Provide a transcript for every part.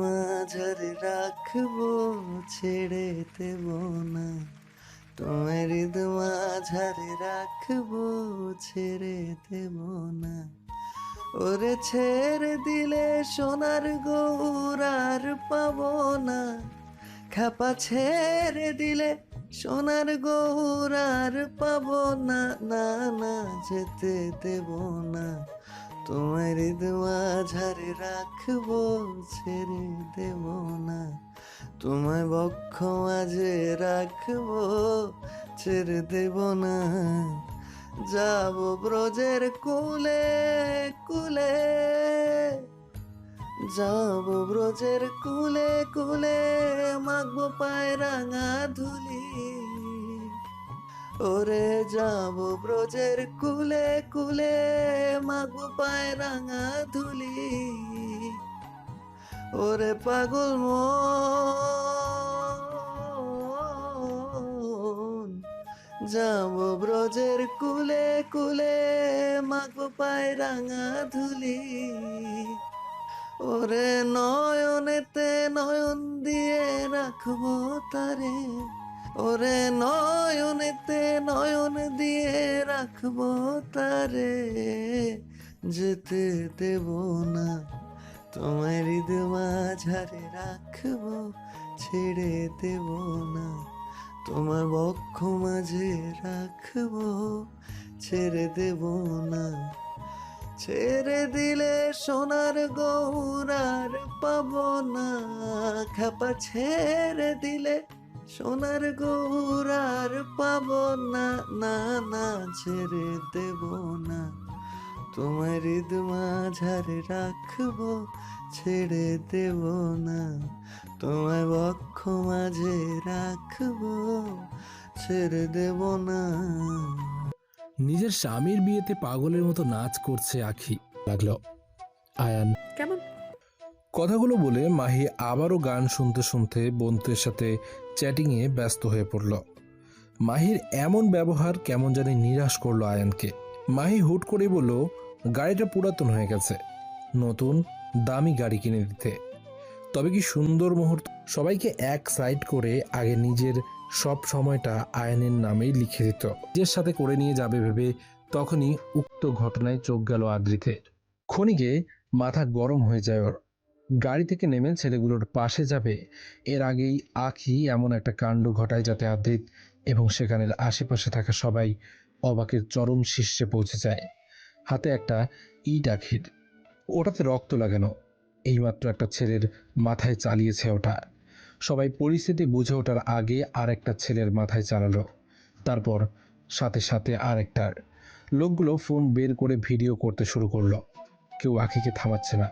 মাঝারে রাখব ছেড়ে দেব না হৃদ মাঝারে রাখব ছেড়ে দেব না ওরে ছেড়ে দিলে সোনার গৌর পাবো না খাপা ছেড়ে দিলে সোনার গৌর আর পাবো না না না, যেতে দেব না। তোমার হৃদ মাঝারে রাখব, ছেড়ে দেব না। তোমায় বক্ষ মাঝে রাখব, ছেড়ে দেব না। যাব ব্রজের কুলে কুলে। যাব ব্রজের কুলে কুলে মাগবো পায় রাঙা ধুলি। ওরে যাব ব্রজের কুলে কুলে মাগবো পায় রাঙা ধুলি। ওরে পাগল মন, যাব ব্রজের কুলে কুলে মাগবো পায় রাঙা ধুলি। ওরে নয়নেতে নয়ন দিয়ে রাখব তারে। ওরে নয়নেতে নয়ন দিয়ে রাখব তারে। যেতে দেব না তোমার হৃদ মাঝারে রাখব, ছেড়ে দেব না। তোমার বক্ষ মাঝে রাখব, ছেড়ে দেব না। ছেড়ে দিলে সোনার গৌরার পাবো না। খাপা ছেড়ে দিলে সোনার গৌরার পাবো না। না না, ছেড়ে দেব না। তোমার হৃদ মাঝারে রাখব, ছেড়ে দেব না। তোমার বক্ষ মাঝে রাখব, ছেড়ে দেব না। নিজের স্বামীর বিয়েতে পাগলের মতো নাচ করছে আখি। লাগল। আয়ান। কেমন? কথাগুলো বলে মাহি আবারও গান শুনতে শুনতে বন্ধুদের সাথে চ্যাটিংয়ে ব্যস্ত হয়ে পড়ল। মাহির এমন ব্যবহার কেমন জানি নিরাশ করল আয়ানকে। মাহি হুট করে বলল গাড়িটা পুরাতন হয়ে গেছে। নতুন দামি গাড়ি কিনে দিতে। তবে কি সুন্দর মুহূর্ত? সবাইকে এক সাইড করে আগে নিজের সব সময়টা আয়নের নামেই লিখে দিত। নিজের সাথে করে নিয়ে যাবে ভেবে তখনই উক্ত ঘটনায় চোখ গেল আদ্রিতের ক্ষণিকে মাথা গরম হয়ে যায় ওর। গাড়ি থেকে নেমে ছেলেগুলোর পাশে যাবে। এর আগেই আখি এমন একটা কাণ্ড ঘটায় যাতে আদ্রিত এবং সেখানের আশেপাশে থাকা সবাই অবাকের চরম শীর্ষে পৌঁছে যায়। হাতে একটা ইট আখির ওটাতে রক্ত লাগানো এইমাত্র একটা ছেলের মাথায় চালিয়েছে ওটা। সবাই পরিস্থিতি বুঝে ওঠার আগে আর একটা ছেলের মাথায় চালালো। তারপর সাথে সাথে আর একটার লোকগুলো ফোন বের করে ভিডিও করতে শুরু করল। কেউ আখিকে থামাচ্ছে না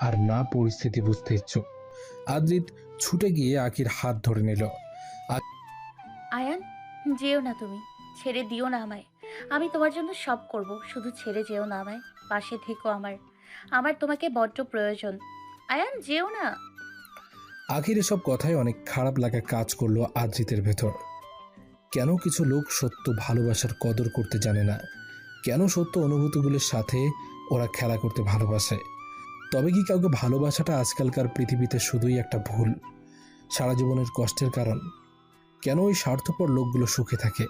আর না পরিস্থিতি বুঝতে ইচ্ছুক। আদ্রিত ছুটে গিয়ে আখির হাত ধরে নিল। আয়ান, যেও না তুমি। ছেড়ে দিও না আমায়। আমি তোমার জন্য সব করব। শুধু ছেড়ে যেও না আমায়। পাশে থেকো আমার। আমার তোমাকে বড্ড প্রয়োজন। আয়ান, যেও না। আখির এসব কথায় অনেক খারাপ লাগা কাজ করল আদ্রিতের ভেতর। কেন কিছু লোক সত্য ভালোবাসার কদর করতে জানে না? কেন সত্য অনুভূতিগুলোর সাথে ওরা খেলা করতে ভালোবাসে? তবে কি কাউকে ভালোবাসাটা আজকালকার পৃথিবীতে শুধুই একটা ভুল, সারা জীবনের কষ্টের কারণ? কেন ওই স্বার্থপর লোকগুলো সুখে থাকে?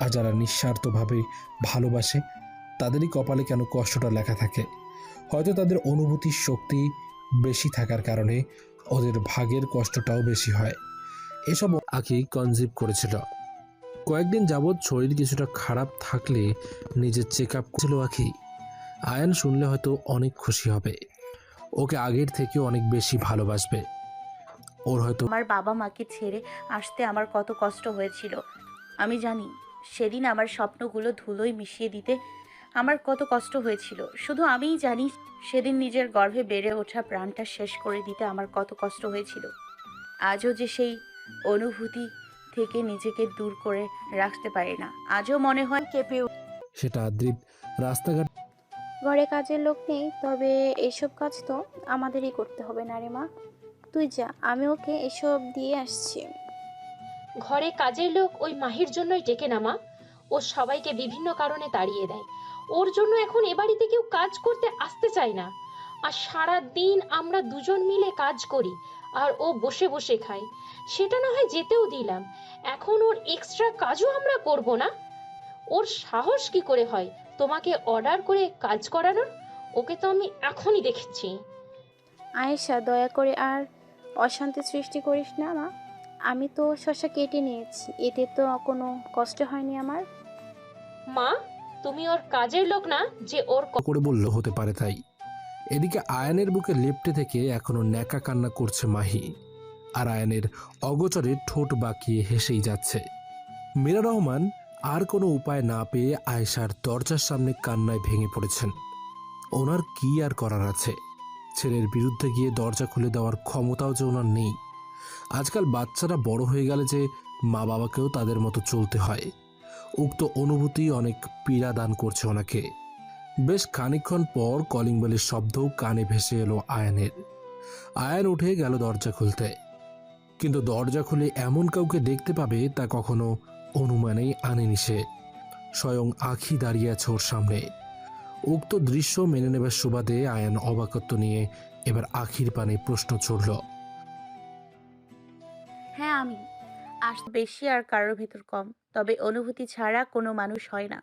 আর যারা নিঃস্বার্থভাবে ভালোবাসে, তাদেরই কপালে কেন কষ্টটা লেখা থাকে? হয়তো তাদের অনুভূতির শক্তি বেশি থাকার কারণে ওদের ভাগের কষ্টটাও বেশি হয়। এসব আখি কনজিভ করেছিল। কয়েকদিন যাবৎ শরীর কিছুটা খারাপ থাকলে নিজের চেক আপ ছিল আখি আয়ান শুনলে হয়তো অনেক খুশি হবে। ওকে আগের থেকে অনেক বেশি ভালোবাসবে। ওর হয়তো আমার বাবা মাকে ছেড়ে আসতে আমার কত কষ্ট হয়েছিল। আমি জানি, সেদিন আমার স্বপ্নগুলো ধুলোয় মিশিয়ে দিতে আমার কত কষ্ট হয়েছিল। শুধু আমিই জানি সেদিন নিজের গর্ভে বেড়ে ওঠা প্রাণটা শেষ করে দিতে আমার কত কষ্ট হয়েছিল। আজও যে সেই অনুভূতি থেকে নিজেকে দূর করে রাখতে পারি না। আজও মনে হয় কেঁপে সেটা আদ্রিত রাস্তাঘাট ঘরে কাজের লোক নেই তবে এইসব কাজ তো আমাদেরই করতে হবে না রে মা। তুই যা আমি ওকে এসব দিয়ে আসছি। ঘরে কাজের লোক ওই মাহির জন্যই ডেকে নামা ও সবাইকে বিভিন্ন কারণে তাড়িয়ে দেয়। ওর জন্য এখন এ বাড়িতে কেউ কাজ করতে আসতে চায় না। আর সারা দিন আমরা দুজন মিলে কাজ করি আর ও বসে বসে খায়। সেটা না হয় যেতেও দিলাম। এখন ওর এক্সট্রা কাজও আমরা করব না। ওর সাহস কি করে হয়? তোমাকে অর্ডার করে কাজ করানোর? ওকে তো আমি এখনই দেখেছি। আয়েশা দয়া করে আর অশান্তি সৃষ্টি করিস না মা। আমি তো শশা কেটে নিয়েছি। এতে তো কোনো কষ্ট হয়নি আমার। মা তুমি ওর কাজের লোক না যে ওর করে বলল, হতে পারে তাই। এদিকে আয়ানের বুকে লেপ্টে থেকে এখনও ন্যাকা কান্না করছে মাহি, আর আয়ানের অগোচরে ঠোঁট বাঁকিয়ে হেসেই যাচ্ছে। মীরা রহমান আর কোনো উপায় না পেয়ে আয়েশার দরজার সামনে কান্নায় ভেঙে পড়েছেন। ওনার কি আর করার আছে? ছেলের বিরুদ্ধে গিয়ে দরজা খুলে দেওয়ার ক্ষমতাও যে ওনার নেই। আজকাল বাচ্চারা বড় হয়ে গেলে যে মা বাবাকেও তাদের মতো চলতে হয়। উক্ত অনুভূতি অনেক পীড়া দান করছে ওনাকে। বেশ খানিকক্ষণ পর কলিং বেলের শব্দও কানে ভেসে এলো আয়ানের। আয়ান উঠে গেল দরজা খুলতে। কিন্তু দরজা খুলে এমন কাউকে দেখতে পাবে তা কখনো অনুমানেই আনেনি সে। স্বয়ং আখি দাঁড়িয়ে আছে ওর সামনে। উক্ত দৃশ্য মেনে নেবার সুবাদে আয়ান অবাকত্ব নিয়ে এবার আখির পানে প্রশ্ন ছড়ল। বেশি আর কারোর ভেতর কম। তবে অনুভূতি ছাড়া কোনো মানুষ হয় না।